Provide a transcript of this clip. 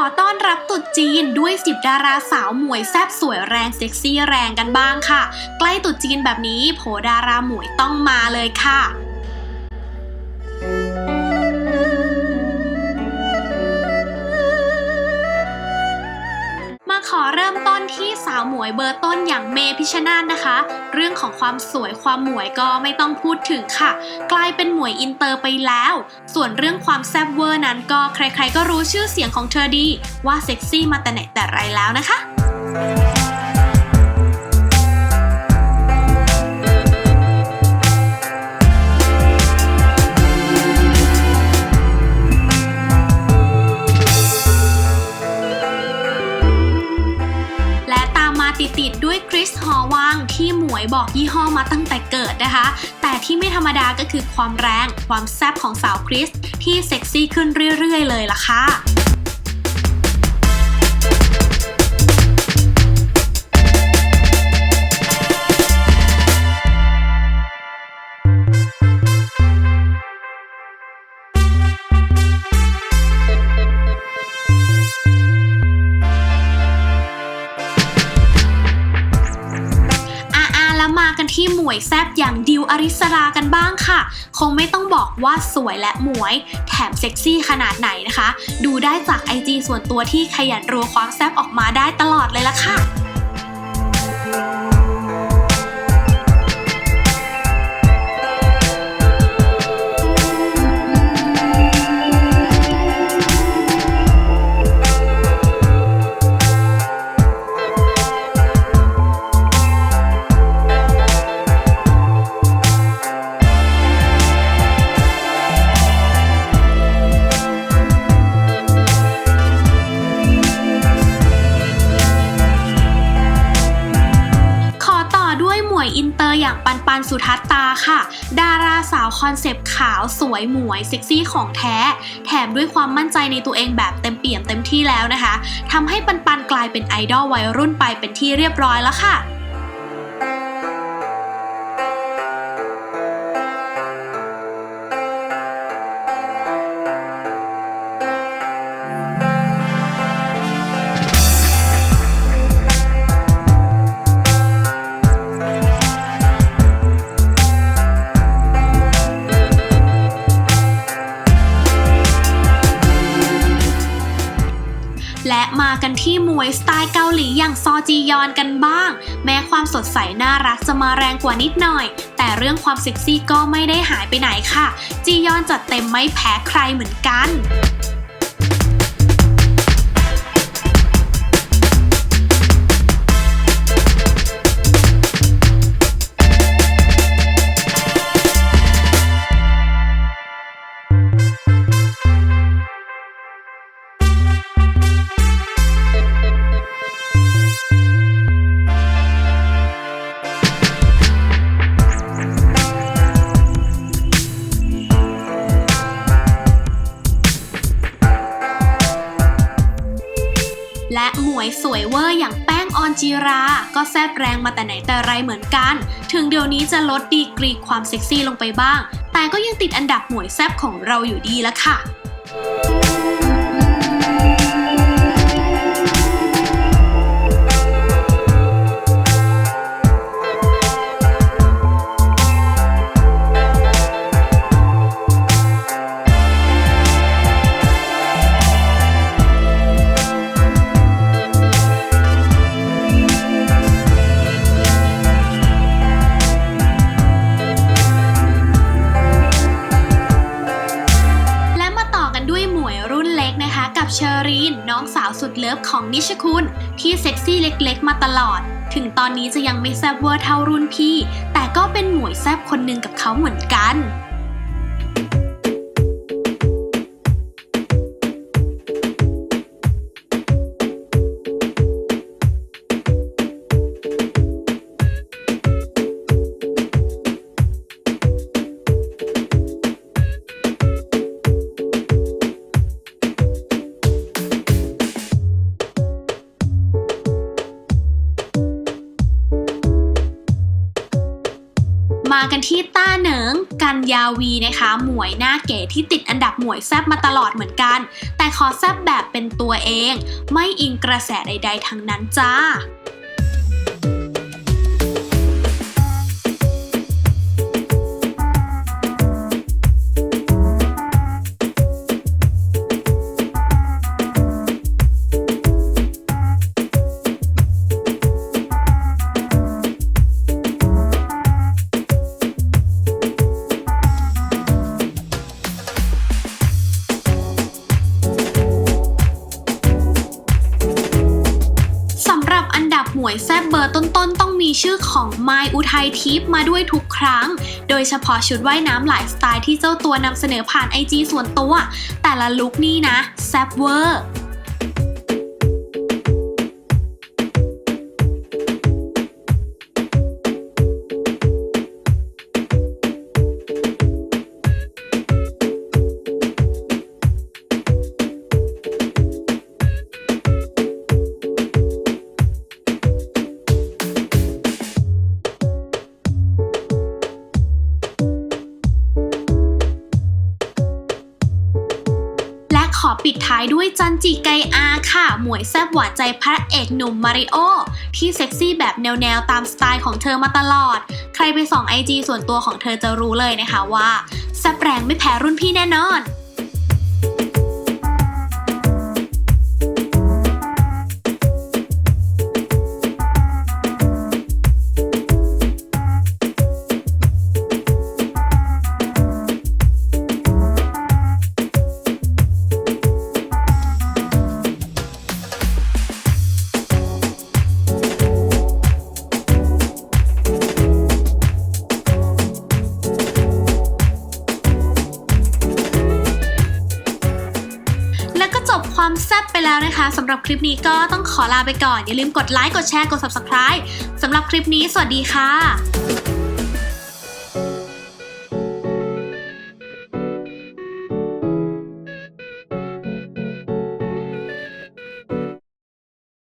อต้อนรับตุดจีนด้วย 10 ดาราสาวหมวยแซบสวยแรงเซ็กซี่แรงกันบ้างค่ะ ใกล้ตุดจีนแบบนี้โผดาราหมวยต้องมาเลยค่ะ ที่สาวหมวยเบอร์ต้นอย่างเมพิชนาธนะคะ เรื่องของความสวยความหมวยก็ไม่ต้องพูดถึงค่ะ กลายเป็นหมวยอินเตอร์ไปแล้ว ส่วนเรื่องความแซ่บเวอร์นั้นก็ใครๆก็รู้ชื่อเสียงของเธอดี ว่าเซ็กซี่มาแต่ไหนแต่ไรแล้วนะคะ บอกยี่ห้อมาตั้งแต่เกิดนะคะ แต่ที่ไม่ธรรมดาก็คือความแรง ความแซ่บของสาวคริสที่เซ็กซี่ขึ้นเรื่อยๆ เลยล่ะค่ะ มากันที่หมวยแซบอย่างดิวอริสรากันบ้างค่ะ คงไม่ต้องบอกว่าสวยและหมวย แถมเซ็กซี่ขนาดไหนนะคะ ดูได้จากไอจีส่วนตัวที่ขยันรัวความแซบออกมาได้ตลอดเลยละค่ะ อย่างปันปันสุทัศตาค่ะ ดาราสาวคอนเซปต์ขาวสวยหมวยเซ็กซี่ของแท้ แถมด้วยความมั่นใจในตัวเองแบบเต็มเปี่ยมเต็มที่แล้วนะคะทำให้ปันปันกลายเป็นไอดอลวัยรุ่นไปเป็นที่เรียบร้อยแล้วค่ะ มากันที่มวยสไตล์เกาหลีอย่างซอจียอนกันบ้าง แม้ความสดใสน่ารักจะมาแรงกว่านิดหน่อย แต่เรื่องความเซ็กซี่ก็ไม่ได้หายไปไหนค่ะ จียอนจัดเต็มไม่แพ้ใครเหมือนกัน วยสวยเวอร์อย่างแป้งออนจีรา ก็แซบแรงมาแต่ไหนแต่ไรเหมือนกัน ถึงเดี๋ยวนี้จะลดดีกรีความเซ็กซี่ลงไปบ้าง แต่ก็ยังติดอันดับหมวยแซบของเราอยู่ดีละค่ะและ สาวสุดเลิฟของนิชคุณ ที่เซ็กซี่เล็กๆ มาตลอด ถึงตอนนี้จะยังไม่แซบเวอร์เท่ารุ่นพี่ แต่ก็เป็นหมวยแซบคนหนึ่งกับเขาเหมือนกัน มากันที่ต้าเหนิง กันยาวีนะคะ หมวยหน้าเก๋ที่ติดอันดับหมวยแซบมาตลอดเหมือนกัน แต่ขอแซบแบบเป็นตัวเอง ไม่อิงกระแสใด ๆ ทั้งนั้นจ้า วยแซบเบอร์ต้นๆ ต้องมีชื่อของไมอุทัยทิพย์มาด้วยทุกครั้ง โดยเฉพาะชุดว่ายน้ำหลายสไตล์ที่เจ้าตัวนำเสนอผ่านไอจีส่วนตัว แต่ละลุคนี่นะแซบเวอร์ ปิดท้ายด้วยจันจิไกอาค่ะ หมวยแซบหวานใจพระเอกหนุ่มมาริโอที่เซ็กซี่แบบแนวๆ ตามสไตล์ของเธอมาตลอด ใครไปส่องไอจีส่วนตัวของเธอจะรู้เลยนะคะว่าแซบแรงไม่แพ้รุ่นพี่แน่นอน สำหรับคลิปนี้ก็ต้องขอลาไปก่อน อย่าลืมกดไลค์ กดแชร์ กด Subscribe สำหรับคลิปนี้ สวัสดีค่ะ